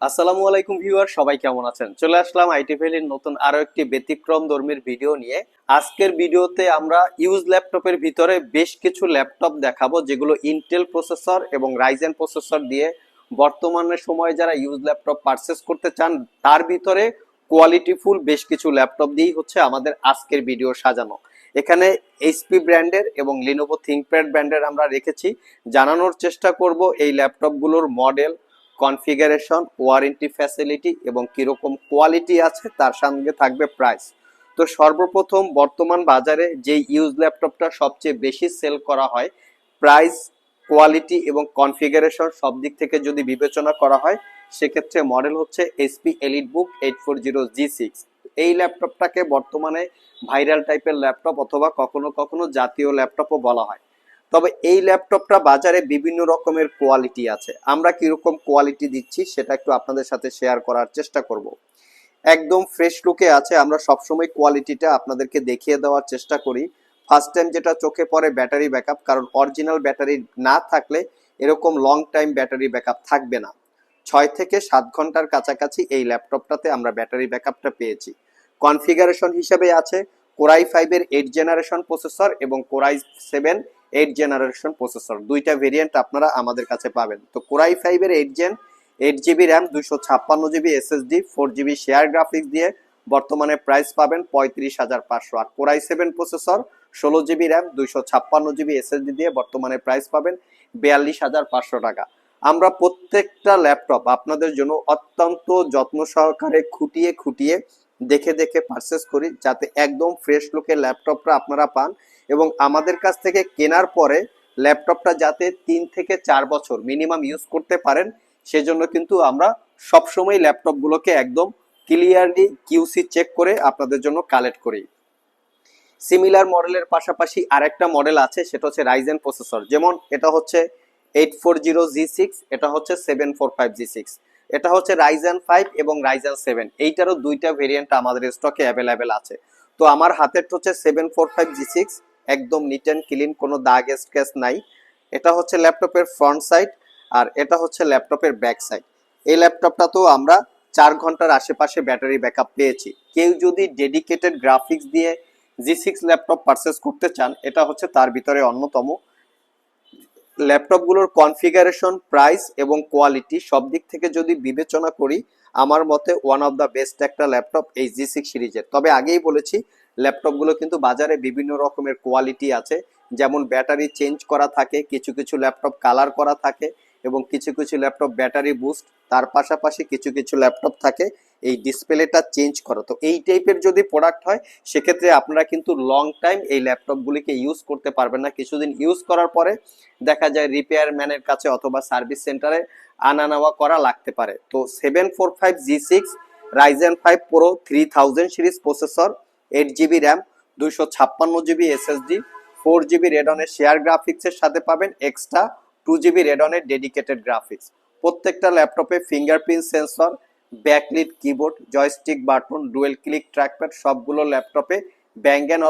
আসসালামু আলাইকুম ভিউয়ার, সবাই কেমন আছেন? চলে আসলাম আইটি ভ্যালির নতুন আরও একটি ব্যতিক্রম ধর্মীর ভিডিও নিয়ে। আজকের ভিডিওতে আমরা ইউজ ল্যাপটপের ভিতরে বেশ কিছু ল্যাপটপ দেখাবো, যেগুলো ইন্টেল প্রসেসর এবং রাইজেন প্রসেসর দিয়ে বর্তমানের সময়ে যারা ইউজ ল্যাপটপ পারচেস করতে চান, তার ভিতরে কোয়ালিটিফুল বেশ কিছু ল্যাপটপ দিয়েই হচ্ছে আমাদের আজকের ভিডিও সাজানো। এখানে এইচপি ব্র্যান্ডের এবং লিনোভো থিঙ্কপ্যাড ব্র্যান্ডের আমরা রেখেছি। জানানোর চেষ্টা করব এই ল্যাপটপগুলোর মডেল কনফিগারেশন, ওয়ারেন্টি ফ্যাসিলিটি এবং কীরকম কোয়ালিটি আছে তার সঙ্গে থাকবে প্রাইস। তো সর্বপ্রথম বর্তমান বাজারে যে ইউজ ল্যাপটপটা সবচেয়ে বেশি সেল করা হয় প্রাইস কোয়ালিটি এবং কনফিগারেশন সব দিক থেকে যদি বিবেচনা করা হয়, সেক্ষেত্রে মডেল হচ্ছে HP EliteBook eight four zero G six এই ল্যাপটপটাকে বর্তমানে ভাইরাল টাইপের ল্যাপটপ অথবা কখনো কখনো জাতীয় ল্যাপটপও বলা হয়। তবে এই ল্যাপটপটা বাজারে বিভিন্ন রকমের কোয়ালিটি আছে। আমরা কীরকম কোয়ালিটি দিচ্ছি সেটা একটু আপনাদের সাথে শেয়ার করার চেষ্টা করব। একদম ফ্রেশ লুকে আছে, আমরা সবসময় কোয়ালিটিটা আপনাদেরকে দেখিয়ে দেওয়ার চেষ্টা করি। ফার্স্ট টাইম যেটা চোখে পড়ে ব্যাটারি ব্যাকআপ কারণ অরিজিনাল ব্যাটারি না থাকলে এরকম লং টাইম ব্যাটারি ব্যাকআপ থাকবে না। ছয় থেকে সাত ঘণ্টার কাছাকাছি এই ল্যাপটপটাতে আমরা ব্যাটারি ব্যাকআপটা পেয়েছি। কনফিগারেশন হিসেবে আছে কোরাই ফাইভের এইট জেনারেশন প্রসেসর এবং core i seven eight generation processor দুইটা ভেরিয়েন্ট আপনারা আমাদের কাছে পাবেন। তো কোরাই ফাইভের eight gen eight GB RAM দুইশো ছাপ্পান্ন GB SSD four GB share graphics দিয়ে বর্তমানে প্রাইস পাবেন পঁয়ত্রিশ হাজার পাঁচশো আর কোরাই সেভেন প্রসেসর ষোলো জিবি র্যাম দুইশো ছাপ্পান্ন জিবি এসএসডি দিয়ে বর্তমানে প্রাইস পাবেন বিয়াল্লিশ হাজার পাঁচশো টাকা। আমরা প্রত্যেকটা ল্যাপটপ আপনাদের জন্য অত্যন্ত যত্ন সহকারে খুঁটিয়ে খুঁটিয়ে দেখে দেখে পারচেস করি, যাতে একদম ফ্রেশ লুকের ল্যাপটপটা আপনারা পান। এবং আমাদের কাছ থেকে কেনার পরে ল্যাপটপটা যাতে তিন থেকে চার বছর মিনিমাম ইউজ করতে পারেন, সেজন্য কিন্তু আমরা সবসময় ল্যাপটপগুলোকে একদম ক্লিয়ারলি কিউসি চেক করে আপনাদের জন্য কালেক্ট করি। সিমিলার মডেলের পাশাপাশি আরেকটা মডেল আছে, সেটা হচ্ছে রাইজেন প্রসেসর যেমন এটা হচ্ছে eight four zero G six এটা হচ্ছে seven four five G six এটা হচ্ছে রাইজেন ফাইভ এবং রাইজেন সেভেন এইটারও দুইটা ভেরিয়েন্ট আমাদের স্টকে অ্যাভেলেবেল আছে। তো আমার হাতের হচ্ছে seven four five G six একদম নিট অ্যান্ড ক্লিন কোনো দাগ স্ক্র্যাচ নাই। এটা হচ্ছে ল্যাপটপের ফ্রন্ট সাইড আর এটা হচ্ছে ল্যাপটপের ব্যাক সাইড এই ল্যাপটপটা তো আমরা চার ঘণ্টার আশেপাশে ব্যাটারি ব্যাকআপ পেয়েছি। কেউ যদি ডেডিকেটেড গ্রাফিক্স দিয়ে জি সিক্স ল্যাপটপ পারচেস করতে চান, এটা হচ্ছে তার ভিতরে অন্যতম। ল্যাপটপগুলোর কনফিগারেশন প্রাইস এবং কোয়ালিটি সব দিক থেকে যদি বিবেচনা করি, আমার মতে ওয়ান অফ দ্য বেস্ট একটা ল্যাপটপ এই জি সিক্স সিরিজের। তবে আগেই বলেছি ল্যাপটপগুলো কিন্তু বাজারে বিভিন্ন রকমের কোয়ালিটি আছে। যেমন ব্যাটারি চেঞ্জ করা থাকে, কিছু কিছু ল্যাপটপ কালার করা থাকে এবং কিছু কিছু ল্যাপটপ ব্যাটারি বুস্ট তার পাশাপাশি কিছু কিছু ল্যাপটপ থাকে, এই ডিসপ্লেটা চেঞ্জ করো। তো এই টাইপের যদি প্রোডাক্ট হয়, সেক্ষেত্রে আপনারা কিন্তু লং টাইম এই ল্যাপটপগুলিকে ইউজ করতে পারবেন না। কিছুদিন ইউজ করার পরে দেখা যায় রিপেয়ার ম্যানের কাছে অথবা সার্ভিস সেন্টারে আনা নেওয়া করা লাগতে পারে। তো seven four five G six Ryzen five Pro three thousand series processor eight GB RAM দুইশো ছাপ্পান্ন জিবি এসএসডি ফোর জিবি রেডনের শেয়ার গ্রাফিক্সের সাথে পাবেন এক্সট্রা টু জিবি রেডনের ডেডিকেটেড গ্রাফিক্স প্রত্যেকটা ল্যাপটপে fingerprint sensor backlit keyboard joystick button dual click trackpad সবগুলো ল্যাপটপে ব্যাঙ্গ অ্যান্ড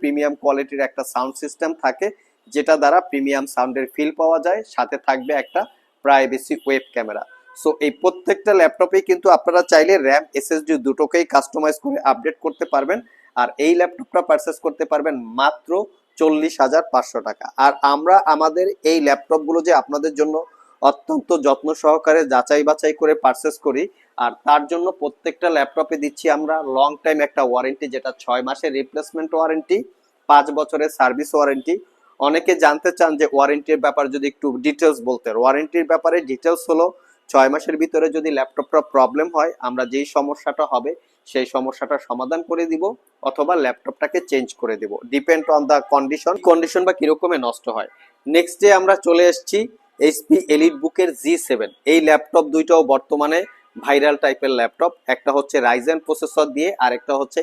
প্রিমিয়াম কোয়ালিটির একটা সাউন্ড সিস্টেম থাকে, যেটা দ্বারা প্রিমিয়াম সাউন্ডের ফিল পাওয়া যায়। সাথে থাকবে একটা প্রাইভেসি ওয়েব ক্যামেরা সো এই প্রত্যেকটা ল্যাপটপেই কিন্তু আপনারা চাইলে র্যাম এসএসডি দুটোকেই কাস্টমাইজ করে আপডেট করতে পারবেন। আর এই ল্যাপটপটা পারচেস করতে পারবেন মাত্র চল্লিশ হাজার পাঁচশো টাকা। আর আমরা আমাদের এই ল্যাপটপগুলো যে আপনাদের জন্য অত্যন্ত যত্ন সহকারে যাচাই বাছাই করে পারচেস করি, আর তার জন্য প্রত্যেকটা ল্যাপটপে দিচ্ছি আমরা লং টাইম একটা ওয়ারেন্টি যেটা ছয় মাসের রিপ্লেসমেন্ট ওয়ারেন্টি পাঁচ বছরের সার্ভিস ওয়ারেন্টি অনেকে জানতে চান যে ওয়ারেন্টির ব্যাপারে যদি একটু ডিটেলস বলতে ওয়ারেন্টির ব্যাপারে ডিটেলস হলো ছয় মাসের ভিতরে যদি ল্যাপটপটা প্রবলেম হয়, আমরা যেই সমস্যাটা হবে, সেই সমস্যাটা সমাধান করে দিব অথবা ল্যাপটপটাকে চেঞ্জ করে দিব। Depend on the condition condition বা কিরকমে নষ্ট হয়। নেক্সট ডে আমরা চলে এসেছি এইচপি এলিট বুকের জি সেভেন এই ল্যাপটপ দুইটাও বর্তমানে ভাইরাল টাইপের ল্যাপটপ। একটা হচ্ছে রাইজেন প্রসেসর দিয়ে আর একটা হচ্ছে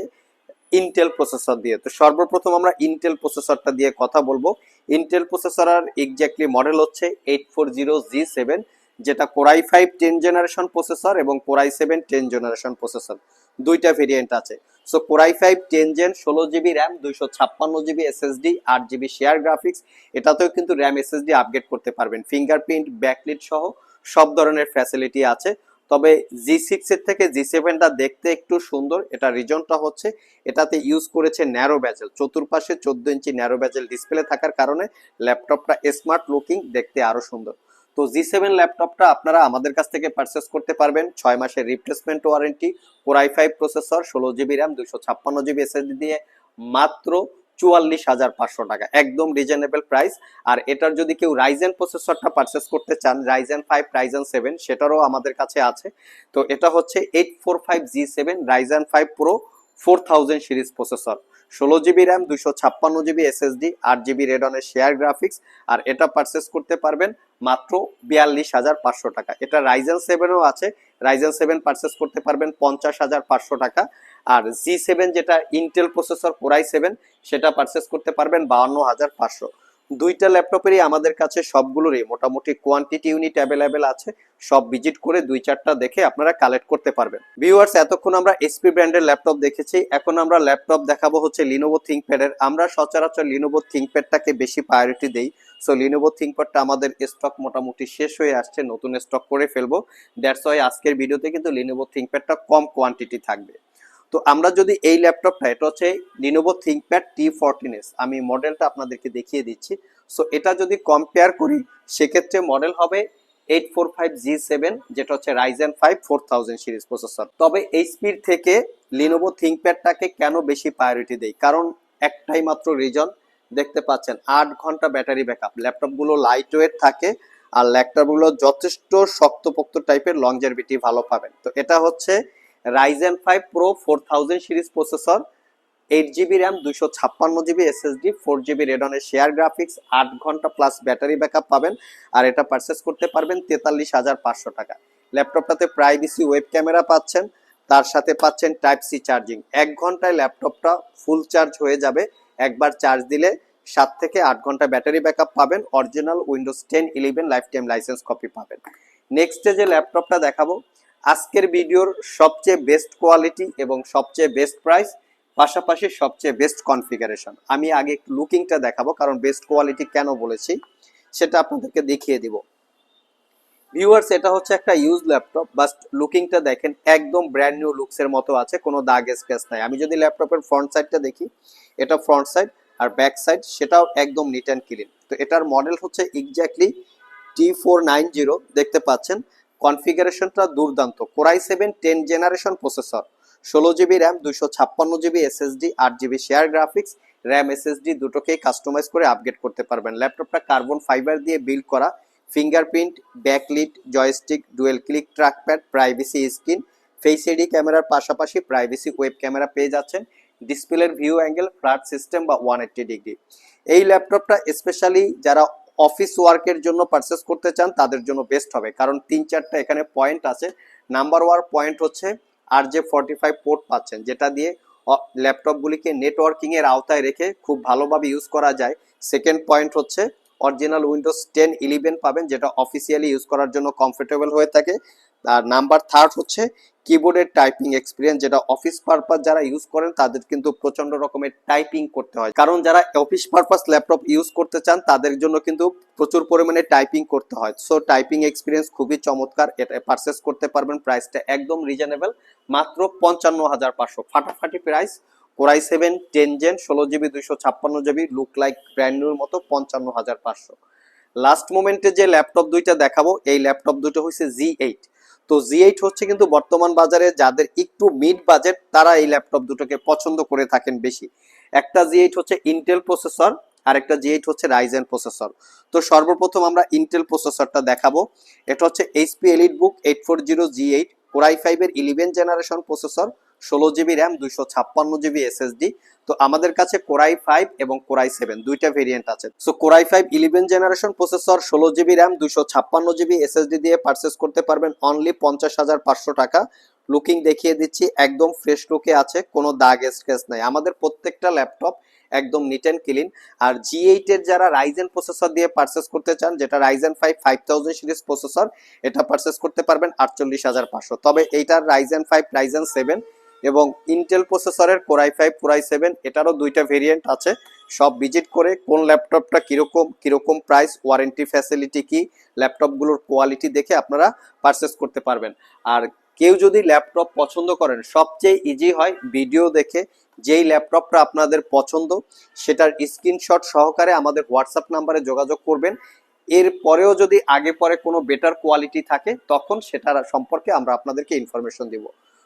ইন্টেল প্রসেসর দিয়ে। তো সর্বপ্রথম আমরা ইন্টেল প্রসেসরটা দিয়ে কথা বলব। ইন্টেল প্রসেসর আর এক্স্যাক্টলি মডেল হচ্ছে eight four zero G seven যেটা core i five ten generation processor এবং core i seven ten generation processor দুইটা ভেরিয়েন্ট আছে। So core i five ten gen ষোলো জিবি র্যাম দুইশো ছাপ্পান্ন জিবি এসএসডি আট জিবি শেয়ার গ্রাফিক্স এটাতেও কিন্তু র্যাম এসএসডি আপগ্রেড করতে পারবেন। ফিঙ্গারপ্রিন্ট ব্যাকলিট সহ সব ধরনের ফ্যাসিলিটি আছে। তবে জি সিক্স এর থেকে জি সেভেনটা দেখতে একটু সুন্দর। এটা রিজনটা হচ্ছে, এটাতে ইউজ করেছে ন্যারো ব্যাজেল চতুর্পাশে চোদ্দ ইঞ্চি ন্যারো ব্যাজেল ডিসপ্লে থাকার কারণে ল্যাপটপটা স্মার্ট লুকিং দেখতে আরও সুন্দর। তো জি সেভেন ল্যাপটপটা আপনারা আমাদের কাছ থেকে পারচেস করতে পারবেন। ছয় মাসের replacement warranty core i five processor ষোলো জিবি র্যাম দুশো ছাপ্পান্ন জিবি এসএসডি দিয়ে মাত্র চুয়াল্লিশ হাজার পাঁচশো টাকা। একদম রিজনেবল প্রাইস আর এটার যদি কেউ রাইজেন প্রসেসরটা পারচেস করতে চান রাইজেন ফাইভ রাইজেন সেভেন সেটারও আমাদের কাছে আছে। তো এটা হচ্ছে eight four five G seven Ryzen five Pro four thousand series processor ষোলো জিবি র্যাম দুশো ছাপ্পান্ন জিবি এসএসডি আট জিবি রেডনের শেয়ার গ্রাফিক্স আর এটা পারচেস করতে পারবেন মাত্র বিয়াল্লিশ হাজার পাঁচশো টাকা। এটা রাইজেন সেভেনও আছে। রাইজেন সেভেন পারচেস করতে পারবেন পঞ্চাশ হাজার পাঁচশো টাকা। আর জি সেভেন যেটা Intel processor core i seven সেটা পারচেস করতে পারবেন বাউন্ন হাজার পাঁচশো। দুইটা ল্যাপটপেরই আমাদের কাছে সবগুলোরই মোটামুটি কোয়ান্টিটি ইউনিট অ্যাভেলেবেল আছে। সব ভিজিট করে দুই চারটা দেখে আপনারা কালেক্ট করতে পারবেন। ভিউয়ার্স এতক্ষণ আমরা এসপি ব্র্যান্ডের ল্যাপটপ দেখেছি। এখন আমরা ল্যাপটপ দেখাবো হচ্ছে লিনোভো থিঙ্কপ্যাডের আমরা সচরাচর লিনোভো থিঙ্কপ্যাডটাকে বেশি প্রায়োরিটি দেই। সো লিনোভো থিঙ্কপ্যাডটা আমাদের স্টক মোটামুটি শেষ হয়ে আসছে। নতুন স্টক করে ফেলব। দ্যাটস ওয়াই আজকের ভিডিওতে কিন্তু লিনোভো থিঙ্কপ্যাডটা কম কোয়ান্টিটি থাকবে। তো আমরা যদি এই ল্যাপটপটা, এটা হচ্ছে Lenovo ThinkPad T fourteen S আমি মডেলটা আপনাদেরকে দেখিয়ে দিচ্ছি। সো এটা যদি কম্পেয়ার করি, সেক্ষেত্রে মডেল হবে eight four five G seven যেটা হচ্ছে Ryzen five four thousand series processor তবে এইচপির থেকে লিনোভো থিঙ্কপ্যাডটাকে কেন বেশি প্রায়োরিটি দেই? কারণ একটাই মাত্র রিজন দেখতে পাচ্ছেন, আট ঘণ্টা ব্যাটারি ব্যাকআপ ল্যাপটপগুলো লাইট ওয়েট থাকে, আর ল্যাপটপগুলো যথেষ্ট শক্তপোক্ত টাইপের লংজারভিটি ভালো পাবেন। তো এটা হচ্ছে Ryzen five Pro four thousand series processor eight GB RAM দুশো ছাপ্পান্ন জিবি এসএসডি ফোর জিবি রেডনের শেয়ার গ্রাফিক্স আট ঘণ্টা প্লাস ব্যাটারি ব্যাকআপ পাবেন। আর এটা পারচেস করতে পারবেন তেতাল্লিশ হাজার পাঁচশো টাকা। ল্যাপটপটাতে প্রাইভেসি ওয়েব ক্যামেরা পাচ্ছেন, তার সাথে পাচ্ছেন টাইপ সি চার্জিং এক ঘন্টায় ল্যাপটপটা ফুল চার্জ হয়ে যাবে। একবার চার্জ দিলে সাত থেকে আট ঘণ্টা ব্যাটারি ব্যাকআপ পাবেন original Windows ten eleven lifetime licence copy পাবেন নেক্সটে যে ল্যাপটপটা দেখাবো আজকের ভিডিওর সবচেয়ে বেস্ট কোয়ালিটি এবং সবচেয়ে বেস্ট প্রাইস পাশাপাশি সবচেয়ে বেস্ট কনফিগারেশন আমি আগে একটু লুকিংটা দেখাবো, কারণ বেস্ট কোয়ালিটি কেন বলেছি, সেটা আপনাদেরকে দেখিয়ে দিব। ভিউয়ার্স এটা হচ্ছে একটা ইউজ ল্যাপটপ বাট লুকিংটা দেখেন, একদম ব্র্যান্ড নিউ লুকসের মতো আছে, কোনো দাগ স্কেচ নাই। আমি যদি ল্যাপটপের ফ্রন্ট সাইডটা দেখি, এটা ফ্রন্ট সাইড আর ব্যাক সাইড সেটাও একদম নিট অ্যান্ড ক্লিন তো এটার মডেল হচ্ছে exactly T four nine zero দেখতে পাচ্ছেন? কনফিগারেশনটা দুর্দান্ত। Core i seven ten generation processor, ষোলো জিবি র্যাম দুশো ছাপ্পান্ন জিবি এসএসডি, আট GB share graphics, RAM SSD দুটোকেই কাস্টমাইজ করে আপগ্রেড করতে পারবেন। ল্যাপটপটা কার্বন ফাইবার দিয়ে বিল্ড করা fingerprint backlit joystick dual click trackpad privacy screen face ID ক্যামেরার পাশাপাশি প্রাইভেসি ওয়েব ক্যামেরা পেয়ে যাচ্ছেন। ডিসপ্লের ভিউ অ্যাঙ্গেল ফ্ল্যাট সিস্টেম বা ওয়ান এইট্টি ডিগ্রি এই ল্যাপটপটা স্পেশালি যারা অফিস ওয়ার্কের জন্য পারচেস করতে চান, তাদের জন্য বেস্ট হবে। কারণ তিন চারটা এখানে পয়েন্ট আছে। নাম্বার ওয়ান পয়েন্ট হচ্ছে আর যে ফর্টি ফাইভ পোর্ট পাচ্ছেন, যেটা দিয়ে ল্যাপটপগুলিকে নেটওয়ার্কিং এর আওতায় রেখে খুব ভালোভাবে ইউজ করা যায়। সেকেন্ড পয়েন্ট হচ্ছে অরিজিনাল উইন্ডোজ টেন ইলেভেন পাবেন, যেটা অফিসিয়ালি ইউজ করার জন্য কমফোর্টেবল হয়ে থাকে। আর নাম্বার থার্ড হচ্ছে কিবোর্ডের টাইপিং এক্সপিরিয়েন্স যেটা অফিস পারপাস যারা ইউজ করেন, তাদের কিন্তু প্রচণ্ড রকমের টাইপিং করতে হয়। কারণ যারা অফিস পারপাস ল্যাপটপ ইউজ করতে চান, তাদের জন্য কিন্তু প্রচুর পরিমাণে টাইপিং করতে হয়। সো টাইপিং এক্সপিরিয়েন্স খুবই চমৎকার। এটা পারচেস করতে পারবেন। প্রাইসটা একদম রিজনেবল মাত্র পঞ্চান্ন হাজার পাঁচশো। ফাটাফাটি price core i seven ten gen ষোলো জিবি দুইশো ছাপ্পান্ন জিবি লুক লাইক ব্র্যান্ড নিউর মতো পঞ্চান্ন হাজার পাঁচশো। লাস্ট মোমেন্টে যে ল্যাপটপ দুইটা দেখাবো, এই ল্যাপটপ দুটো হচ্ছে জি এইট তো জি এইট হচ্ছে কিন্তু বর্তমান বাজারে যাদের একটু মিড বাজেট তারা এই ল্যাপটপ দুটোকে পছন্দ করে থাকেন বেশি। একটা জি এইট হচ্ছে ইন্টেল প্রসেসর আর একটা জি এইট হচ্ছে রাইজেন প্রসেসর তো সর্বপ্রথম আমরা ইন্টেল প্রসেসরটা দেখাবো। এটা হচ্ছে HP EliteBook eight four zero G eight core i ফাইভের ইলেভেন জেনারেশন প্রসেসর ষোলো জিবি র্যাম দুইশো ছাপ্পান্ন জিবি এসএসডি তো আমাদের কাছে কোরাই ফাইভ এবং কোরাই সেভেন দুইটা ভেরিয়েন্ট আছে। So core i five eleven generation processor ষোলো জিবি র্যাম দুইশো ছাপ্পান্ন জিবি এসএসডি দিয়ে পারচেস করতে পারবেন। অনলি পঞ্চাশ হাজার পাঁচশো টাকা। লুকিং দেখিয়ে দিচ্ছি, একদম ফ্রেশ লুকে আছে, কোনো দাগ স্ক্রেচ নাই। আমাদের প্রত্যেকটা ল্যাপটপ একদম নিট অ্যান্ড ক্লিন আর জি এইট এর যারা রাইজেন প্রসেসর দিয়ে পারচেস করতে চান, যেটা Ryzen five five thousand series processor এটা পারচেস করতে পারবেন আটচল্লিশ হাজার পাঁচশো। তবে এইটার রাইজেন ফাইভ রাইজেন সেভেন এবং ইন্টেল প্রসেসরের core i five core i seven এটারও দুইটা ভেরিয়েন্ট আছে। সব ভিজিট করে কোন ল্যাপটপটা কীরকম কীরকম প্রাইস ওয়ারেন্টি ফ্যাসিলিটি কি ল্যাপটপগুলোর কোয়ালিটি দেখে আপনারা পারচেস করতে পারবেন। আর কেউ যদি ল্যাপটপ পছন্দ করেন, সবচেয়ে ইজি হয় ভিডিও দেখে যেই ল্যাপটপটা আপনাদের পছন্দ, সেটার স্ক্রিনশট সহকারে আমাদের হোয়াটসঅ্যাপ নাম্বারে যোগাযোগ করবেন। এর পরেও যদি আগে পরে কোনো বেটার কোয়ালিটি থাকে, তখন সেটার সম্পর্কে আমরা আপনাদেরকে ইনফরমেশন দিব।